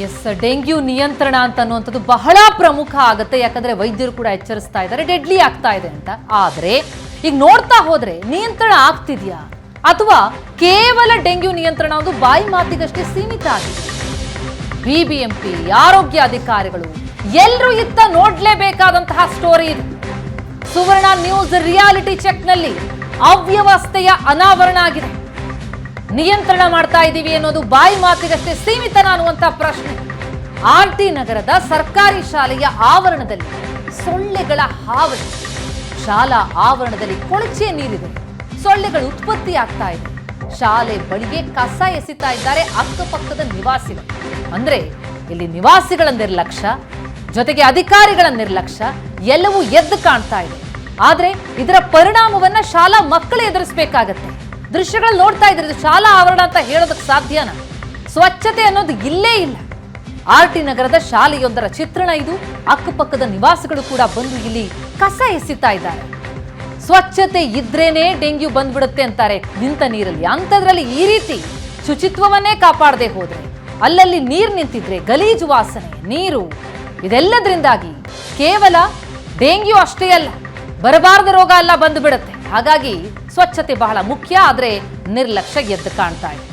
S dengue ನಿಯಂತ್ರಣ ಅಂತ ಅನ್ನುವಂಥದ್ದು ಬಹಳ ಪ್ರಮುಖ ಆಗುತ್ತೆ. ಯಾಕಂದ್ರೆ ವೈದ್ಯರು ಕೂಡ ಎಚ್ಚರಿಸ್ತಾ ಇದ್ದಾರೆ. ಡೆಡ್ಲಿ ಆಗ್ತಾ ಇದೆ ಅಂತ. ಆದ್ರೆ, ಈಗ ನೋಡ್ತಾ ಹೋದ್ರೆ ನಿಯಂತ್ರಣ ಆಗ್ತಿದ್ಯಾ? ಅಥವಾ ಕೇವಲ ಡೆಂಗ್ಯೂ ನಿಯಂತ್ರಣ ಒಂದು ಬಾಯಿ ಮಾತಿಗಷ್ಟೇ ಸೀಮಿತ ಆಗಿದೆ? ಬಿಬಿಎಂಪಿ ಆರೋಗ್ಯ ಅಧಿಕಾರಿಗಳು ಎಲ್ಲರೂ ಇತ್ತ ನೋಡ್ಲೇಬೇಕಾದಂತಹ ಸ್ಟೋರಿ ಇದೆ. ಸುವರ್ಣ ನ್ಯೂಸ್ ರಿಯಾಲಿಟಿ ಚೆಕ್ನಲ್ಲಿ ಅವ್ಯವಸ್ಥೆಯ ಅನಾವರಣ ಆಗಿದೆ. ನಿಯಂತ್ರಣ ಮಾಡ್ತಾ ಇದ್ದೀವಿ ಅನ್ನೋದು ಬಾಯಿ ಮಾತಿಗಷ್ಟೇ ಸೀಮಿತನ ಅನ್ನುವಂಥ ಪ್ರಶ್ನೆ. ಆರ್ ಟಿ ನಗರದ ಸರ್ಕಾರಿ ಶಾಲೆಯ ಆವರಣದಲ್ಲಿ ಸೊಳ್ಳೆಗಳ ಹಾವಳಿ. ಶಾಲಾ ಆವರಣದಲ್ಲಿ ಕೊಳಚೆ ನೀರಿದೆ. ಸೊಳ್ಳೆಗಳು ಉತ್ಪತ್ತಿ ಆಗ್ತಾ ಇದೆ. ಶಾಲೆ ಬಳಿಗೆ ಕಸ ಎಸಿತಾ ಇದ್ದಾರೆ ಅಕ್ಕಪಕ್ಕದ ನಿವಾಸಿಗಳು. ಅಂದ್ರೆ ಇಲ್ಲಿ ನಿವಾಸಿಗಳ ನಿರ್ಲಕ್ಷ್ಯ, ಜೊತೆಗೆ ಅಧಿಕಾರಿಗಳ ನಿರ್ಲಕ್ಷ್ಯ ಎಲ್ಲವೂ ಎದ್ದು ಕಾಣ್ತಾ ಇದೆ. ಆದರೆ ಇದರ ಪರಿಣಾಮವನ್ನ ಶಾಲಾ ಮಕ್ಕಳು ಎದುರಿಸಬೇಕಾಗತ್ತೆ. ದೃಶ್ಯಗಳು ನೋಡ್ತಾ ಇದ್ರೆ ಇದು ಶಾಲಾ ಆವರಣ ಅಂತ ಹೇಳೋದಕ್ಕೆ ಸಾಧ್ಯನ? ಸ್ವಚ್ಛತೆ ಅನ್ನೋದು ಇಲ್ಲೇ ಇಲ್ಲ. ಆರ್ ಟಿ ನಗರದ ಶಾಲೆಯೊಂದರ ಚಿತ್ರಣ ಇದು. ಅಕ್ಕಪಕ್ಕದ ನಿವಾಸಿಗಳು ಕೂಡ ಬಂದು ಇಲ್ಲಿ ಕಸ ಎಸಿತಾ ಇದ್ದಾರೆ. ಸ್ವಚ್ಛತೆ ಇದ್ರೇನೆ ಡೆಂಗ್ಯೂ ಬಂದ್ಬಿಡುತ್ತೆ ಅಂತಾರೆ. ನಿಂತ ನೀರಲ್ಲಿ ಅಂಥದ್ರಲ್ಲಿ ಈ ರೀತಿ ಶುಚಿತ್ವವನ್ನೇ ಕಾಪಾಡದೆ ಹೋದ್ರೆ, ಅಲ್ಲಲ್ಲಿ ನೀರು ನಿಂತಿದ್ರೆ ಗಲೀಜು ವಾಸನೆ, ನೀರು, ಇದೆಲ್ಲದರಿಂದಾಗಿ ಕೇವಲ ಡೆಂಗ್ಯೂ ಅಷ್ಟೇ ಅಲ್ಲ, ಬರಬಾರದ ರೋಗ ಎಲ್ಲ ಬಂದು ಬಿಡುತ್ತೆ ಹಾಗಾಗಿ ಸ್ವಚ್ಛತೆ ಬಹಳ ಮುಖ್ಯ, ಆದರೆ ನಿರ್ಲಕ್ಷ್ಯ ಎದ್ದು ಕಾಣ್ತಾ ಇದೆ.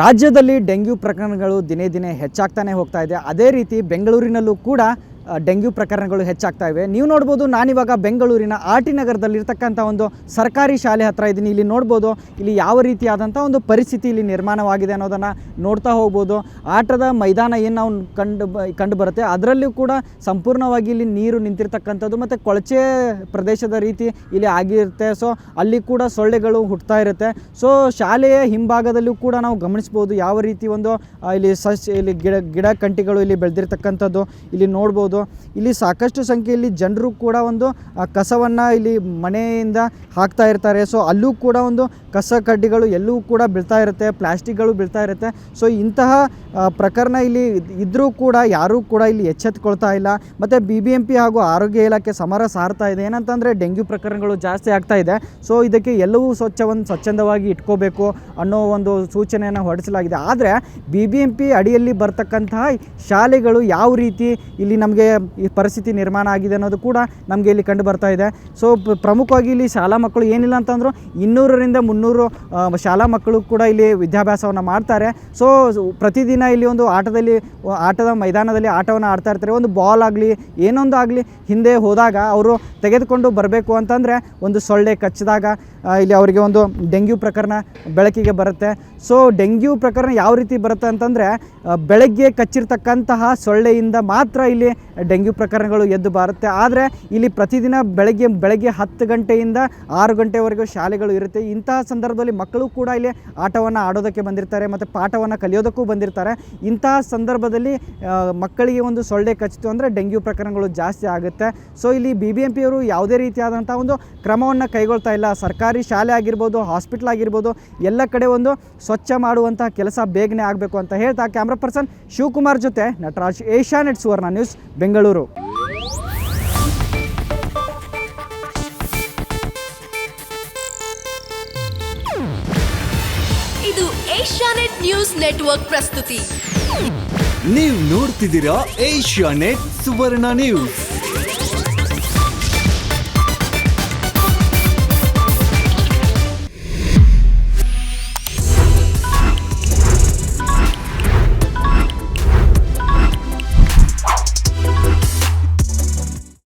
ರಾಜ್ಯದಲ್ಲಿ ಡೆಂಗ್ಯೂ ಪ್ರಕರಣಗಳು ದಿನೇ ದಿನೇ ಹೆಚ್ಚಾಗ್ತಾನೆ ಹೋಗ್ತಾ ಇದೆ. ಅದೇ ರೀತಿ ಬೆಂಗಳೂರಿನಲ್ಲೂ ಕೂಡ ಡೆಂಗ್ಯೂ ಪ್ರಕರಣಗಳು ಹೆಚ್ಚಾಗ್ತಾ ಇವೆ. ನೀವು ನೋಡ್ಬೋದು ನಾನಿವಾಗ ಬೆಂಗಳೂರಿನ ಆರ್ ಟಿ ನಗರದಲ್ಲಿರ್ತಕ್ಕಂಥ ಒಂದು ಸರ್ಕಾರಿ ಶಾಲೆ ಹತ್ರ ಇದ್ದೀನಿ. ಇಲ್ಲಿ ನೋಡ್ಬೋದು ಇಲ್ಲಿ ಯಾವ ರೀತಿಯಾದಂಥ ಒಂದು ಪರಿಸ್ಥಿತಿ ಇಲ್ಲಿ ನಿರ್ಮಾಣವಾಗಿದೆ ಅನ್ನೋದನ್ನು ನೋಡ್ತಾ ಹೋಗ್ಬೋದು. ಆಟದ ಮೈದಾನ ಏನು ನಾವು ಕಂಡು ಕಂಡು ಬರುತ್ತೆ. ಅದರಲ್ಲೂ ಕೂಡ ಸಂಪೂರ್ಣವಾಗಿ ಇಲ್ಲಿ ನೀರು ನಿಂತಿರ್ತಕ್ಕಂಥದ್ದು ಮತ್ತು ಕೊಳಚೆ ಪ್ರದೇಶದ ರೀತಿ ಇಲ್ಲಿ ಆಗಿರುತ್ತೆ. ಸೊ ಅಲ್ಲಿ ಕೂಡ ಸೊಳ್ಳೆಗಳು ಹುಟ್ತಾ ಇರುತ್ತೆ. ಸೊ ಶಾಲೆಯ ಹಿಂಭಾಗದಲ್ಲೂ ಕೂಡ ನಾವು ಗಮನಿಸ್ಬೋದು ಯಾವ ರೀತಿ ಒಂದು ಇಲ್ಲಿ ಸಸ್ಯ, ಇಲ್ಲಿ ಗಿಡ ಗಿಡ ಕಂಟಿಗಳು ಇಲ್ಲಿ ಬೆಳೆದಿರ್ತಕ್ಕಂಥದ್ದು. ಇಲ್ಲಿ ನೋಡ್ಬೋದು ಇಲ್ಲಿ ಸಾಕಷ್ಟು ಸಂಖ್ಯೆಯಲ್ಲಿ ಜನರು ಕೂಡ ಒಂದು ಕಸವನ್ನು ಇಲ್ಲಿ ಮನೆಯಿಂದ ಹಾಕ್ತಾ ಇರ್ತಾರೆ. ಸೊ ಅಲ್ಲೂ ಕೂಡ ಒಂದು ಕಸ ಕಡ್ಡಿಗಳು ಎಲ್ಲೂ ಕೂಡ ಬೀಳ್ತಾ ಇರುತ್ತೆ, ಪ್ಲಾಸ್ಟಿಕ್ಗಳು ಬೀಳ್ತಾ ಇರುತ್ತೆ. ಸೊ ಇಂತಹ ಪ್ರಕರಣ ಇಲ್ಲಿ ಇದ್ದರೂ ಕೂಡ ಯಾರೂ ಕೂಡ ಇಲ್ಲಿ ಎಚ್ಚೆತ್ಕೊಳ್ತಾ ಇಲ್ಲ. ಮತ್ತು ಬಿ ಬಿ ಎಂ ಪಿ ಹಾಗೂ ಆರೋಗ್ಯ ಇಲಾಖೆ ಸಮರ ಸಾರ್ತಾ ಇದೆ. ಏನಂತಂದರೆ ಡೆಂಗ್ಯೂ ಪ್ರಕರಣಗಳು ಜಾಸ್ತಿ ಆಗ್ತಾ ಇದೆ. ಸೊ ಇದಕ್ಕೆ ಎಲ್ಲವೂ ಸ್ವಚ್ಛವನ್ನು ಸ್ವಚ್ಛಂದವಾಗಿ ಇಟ್ಕೋಬೇಕು ಅನ್ನೋ ಒಂದು ಸೂಚನೆಯನ್ನು ಹೊರಡಿಸಲಾಗಿದೆ. ಆದರೆ ಬಿ ಬಿ ಎಂ ಪಿ ಅಡಿಯಲ್ಲಿ ಬರ್ತಕ್ಕಂತಹ ಶಾಲೆಗಳು ಯಾವ ರೀತಿ ಇಲ್ಲಿ ನಮಗೆ ಈ ಪರಿಸ್ಥಿತಿ ನಿರ್ಮಾಣ ಆಗಿದೆ ಅನ್ನೋದು ಕೂಡ ನಮಗೆ ಇಲ್ಲಿ ಕಂಡು ಬರ್ತಾ ಇದೆ. ಸೊ ಪ್ರಮುಖವಾಗಿ ಇಲ್ಲಿ ಶಾಲಾ ಮಕ್ಕಳು ಏನಿಲ್ಲ ಅಂತಂದರೂ ಇನ್ನೂರರಿಂದ ಮುನ್ನೂರು ಶಾಲಾ ಮಕ್ಕಳು ಕೂಡ ಇಲ್ಲಿ ವಿದ್ಯಾಭ್ಯಾಸವನ್ನು ಮಾಡ್ತಾರೆ. ಸೊ ಪ್ರತಿದಿನ ಇಲ್ಲಿ ಒಂದು ಆಟದಲ್ಲಿ, ಆಟದ ಮೈದಾನದಲ್ಲಿ ಆಟವನ್ನು ಆಡ್ತಾ ಇರ್ತಾರೆ. ಒಂದು ಬಾಲ್ ಆಗಲಿ, ಏನೊಂದು ಆಗಲಿ, ಹಿಂದೆ ಹೋದಾಗ ಅವರು ತೆಗೆದುಕೊಂಡು ಬರಬೇಕು ಅಂತಂದರೆ ಒಂದು ಸೊಳ್ಳೆ ಕಚ್ಚಿದಾಗ ಇಲ್ಲಿ ಅವರಿಗೆ ಒಂದು ಡೆಂಗ್ಯೂ ಪ್ರಕರಣ ಬೆಳಕಿಗೆ ಬರುತ್ತೆ. ಸೊ ಡೆಂಗ್ಯೂ ಪ್ರಕರಣ ಯಾವ ರೀತಿ ಬರುತ್ತೆ ಅಂತಂದರೆ ಬೆಳಗ್ಗೆ ಕಚ್ಚಿರ್ತಕ್ಕಂತಹ ಸೊಳ್ಳೆಯಿಂದ ಮಾತ್ರ ಇಲ್ಲಿ ಡೆಂಗ್ಯೂ ಪ್ರಕರಣಗಳು ಎದ್ದು ಬರುತ್ತೆ. ಆದರೆ ಇಲ್ಲಿ ಪ್ರತಿದಿನ ಬೆಳಗ್ಗೆ ಬೆಳಗ್ಗೆ ಹತ್ತು ಗಂಟೆಯಿಂದ ಆರು ಗಂಟೆವರೆಗೂ ಶಾಲೆಗಳು ಇರುತ್ತೆ. ಇಂತಹ ಸಂದರ್ಭದಲ್ಲಿ ಮಕ್ಕಳು ಕೂಡ ಇಲ್ಲಿ ಆಟವನ್ನು ಆಡೋದಕ್ಕೆ ಬಂದಿರ್ತಾರೆ ಮತ್ತು ಪಾಠವನ್ನು ಕಲಿಯೋದಕ್ಕೂ ಬಂದಿರ್ತಾರೆ. ಇಂತಹ ಸಂದರ್ಭದಲ್ಲಿ ಮಕ್ಕಳಿಗೆ ಒಂದು ಸೊಳ್ಳೆ ಕಚ್ಚಿತು ಅಂದರೆ ಡೆಂಗ್ಯೂ ಪ್ರಕರಣಗಳು ಜಾಸ್ತಿ ಆಗುತ್ತೆ. ಸೊ ಇಲ್ಲಿ ಬಿ ಬಿ ಎಂ ಪಿಯವರು ಯಾವುದೇ ರೀತಿಯಾದಂಥ ಒಂದು ಕ್ರಮವನ್ನು ಕೈಗೊಳ್ತಾ ಇಲ್ಲ. ಸರ್ಕಾರಿ ಶಾಲೆ ಆಗಿರ್ಬೋದು, ಹಾಸ್ಪಿಟ್ಲ್ ಆಗಿರ್ಬೋದು, ಎಲ್ಲ ಕಡೆ ಒಂದು ಸ್ವಚ್ಛ ಮಾಡುವಂತಹ ಕೆಲಸ ಬೇಗನೆ ಆಗಬೇಕು ಅಂತ ಹೇಳ್ತಾ, ಕ್ಯಾಮ್ರಾ ಪರ್ಸನ್ ಶಿವಕುಮಾರ್ ಜೊತೆ ನಟರಾಜ್ ಏಷ್ಯಾನೆಟ್ ಸುವರ್ಣ ನ್ಯೂಸ್ ಬೆಂಗಳೂರು. ಇದು ಏಷ್ಯಾನೆಟ್ ನ್ಯೂಸ್ ನೆಟ್ವರ್ಕ್ ಪ್ರಸ್ತುತಿ. ನೀವು ನೋಡ್ತಿದ್ದೀರಾ ಏಷ್ಯಾ ನೆಟ್ ಸುವರ್ಣ ನ್ಯೂಸ್.